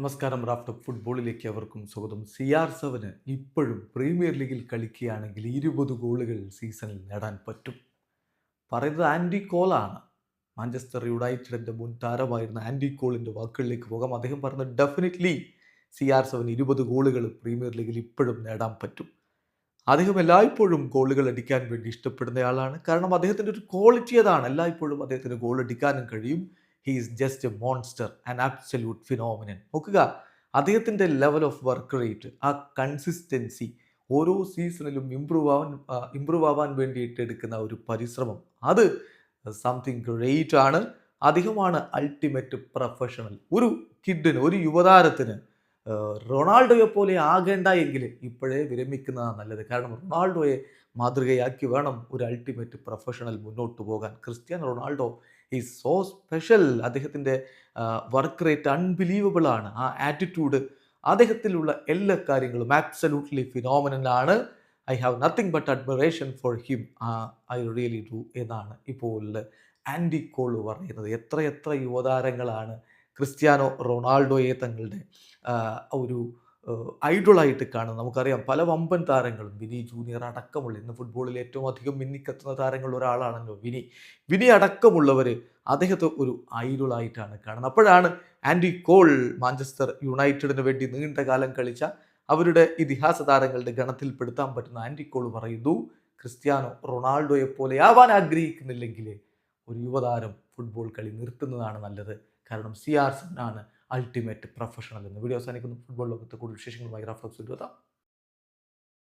നമസ്കാരം റാഫ്റ്റ് ഫുട്ബോളിലേക്ക് അവർക്കും സ്വാഗതം. സി ആർ സെവന് ഇപ്പോഴും പ്രീമിയർ ലീഗിൽ കളിക്കുകയാണെങ്കിൽ ഇരുപത് ഗോളുകൾ സീസണിൽ നേടാൻ പറ്റും. പറയുന്നത് ആൻഡി കോളാണ് മാഞ്ചസ്റ്റർ യുണൈറ്റഡിന്റെ മുൻ താരമായിരുന്ന ആൻഡി കോളിന്റെ വാക്കുകളിലേക്ക് പോകാം. അദ്ദേഹം പറഞ്ഞത് ഡെഫിനറ്റ്ലി സി ആർ സെവൻ ഇരുപത് ഗോളുകൾ പ്രീമിയർ ലീഗിൽ ഇപ്പോഴും നേടാൻ പറ്റും. അദ്ദേഹം എല്ലായ്പ്പോഴും ഗോളുകൾ അടിക്കാൻ വേണ്ടി ഇഷ്ടപ്പെടുന്നയാളാണ്. കാരണം അദ്ദേഹത്തിന്റെ ഒരു ക്വാളിറ്റി അതാണ്. എല്ലായ്പ്പോഴും അദ്ദേഹത്തിന് ഗോൾ അടിക്കാനും കഴിയും. He is just a monster and absolute phenomenon നോക്കുക. അദ്ദേഹത്തിന്റെ ലെവൽ ഓഫ് വർക്ക് റേറ്റ് ആ കൺസിസ്റ്റൻസി ഓരോ സീസണിലും ഇമ്പ്രൂവ് ആവാൻ ഇമ്പ്രൂവ് ആവാൻ വേണ്ടിയിട്ട് എടുക്കുന്ന ഒരു പരിശ്രമം. അത് സംതിങ് ഗ്രേറ്റ് ആണ്. അദ്ദേഹമാണ് അൾട്ടിമേറ്റ് പ്രൊഫഷണൽ ഒരു കിഡിന് ഒരു യുവതാരത്തിന് റൊണാൾഡോയെ പോലെ ആകേണ്ട എങ്കിൽ ഇപ്പോഴേ വിരമിക്കുന്നതാണ് നല്ലത്. കാരണം റൊണാൾഡോയെ മാതൃകയാക്കി വേണം ഒരു അൾട്ടിമേറ്റ് പ്രൊഫഷണൽ മുന്നോട്ട് പോകാൻ. ക്രിസ്ത്യാനോ റൊണാൾഡോ ഈ സോ സ്പെഷ്യൽ അദ്ദേഹത്തിന്റെ വർക്ക് റേറ്റ് അൺബിലീവബിൾ ആണ്. ആ ആറ്റിറ്റ്യൂഡ് അദ്ദേഹത്തിലുള്ള എല്ലാ കാര്യങ്ങളും absolutely ഫിനോമിനലാണ് I have nothing but admiration for him I really do എന്നാണ് ഇപ്പോൾ ആൻഡി കോൾ പറയുന്നത്. എത്ര എത്ര യുവതാരങ്ങളാണ് ക്രിസ്ത്യാനോ റൊണാൾഡോയെ തങ്ങളുടെ ഒരു ഐഡോളായിട്ട് കാണുന്നത് നമുക്കറിയാം പല വമ്പൻ താരങ്ങളും. വിനി ജൂനിയർ അടക്കമുള്ള ഇന്ന് ഫുട്ബോളിൽ ഏറ്റവും അധികം മിന്നിക്കത്തുന്ന താരങ്ങളിൽ ഒരാളാണല്ലോ വിനി. വിനി അടക്കമുള്ളവർ അദ്ദേഹത്തെ ഒരു ഐഡോളായിട്ടാണ് കാണുന്നത്. അപ്പോഴാണ് ആൻഡി കോൾ മാഞ്ചസ്റ്റർ യുണൈറ്റഡിന് വേണ്ടി നീണ്ട കാലം കളിച്ച അവരുടെ ഇതിഹാസ താരങ്ങളുടെ ഗണത്തിൽപ്പെടുത്താൻ പറ്റുന്ന ആൻഡി കോൾ പറയുന്നു ക്രിസ്ത്യാനോ റൊണാൾഡോയെ പോലെ ആവാൻ ആഗ്രഹിക്കുന്നില്ലെങ്കിൽ ഒരു യുവതാരം ഫുട്ബോൾ കളി നിർത്തുന്നതാണ് നല്ലത്. കാരണം സി ആർ ആണ് അൾട്ടിമേറ്റ് പ്രൊഫഷണൽ എന്ന്. വീഡിയോ അവസാനിക്കുന്നു. ഫുട്ബോൾ ലോകത്തെ കൂടുതൽ വിശേഷങ്ങളുമായി റഫ്ലക്സ് എത്താം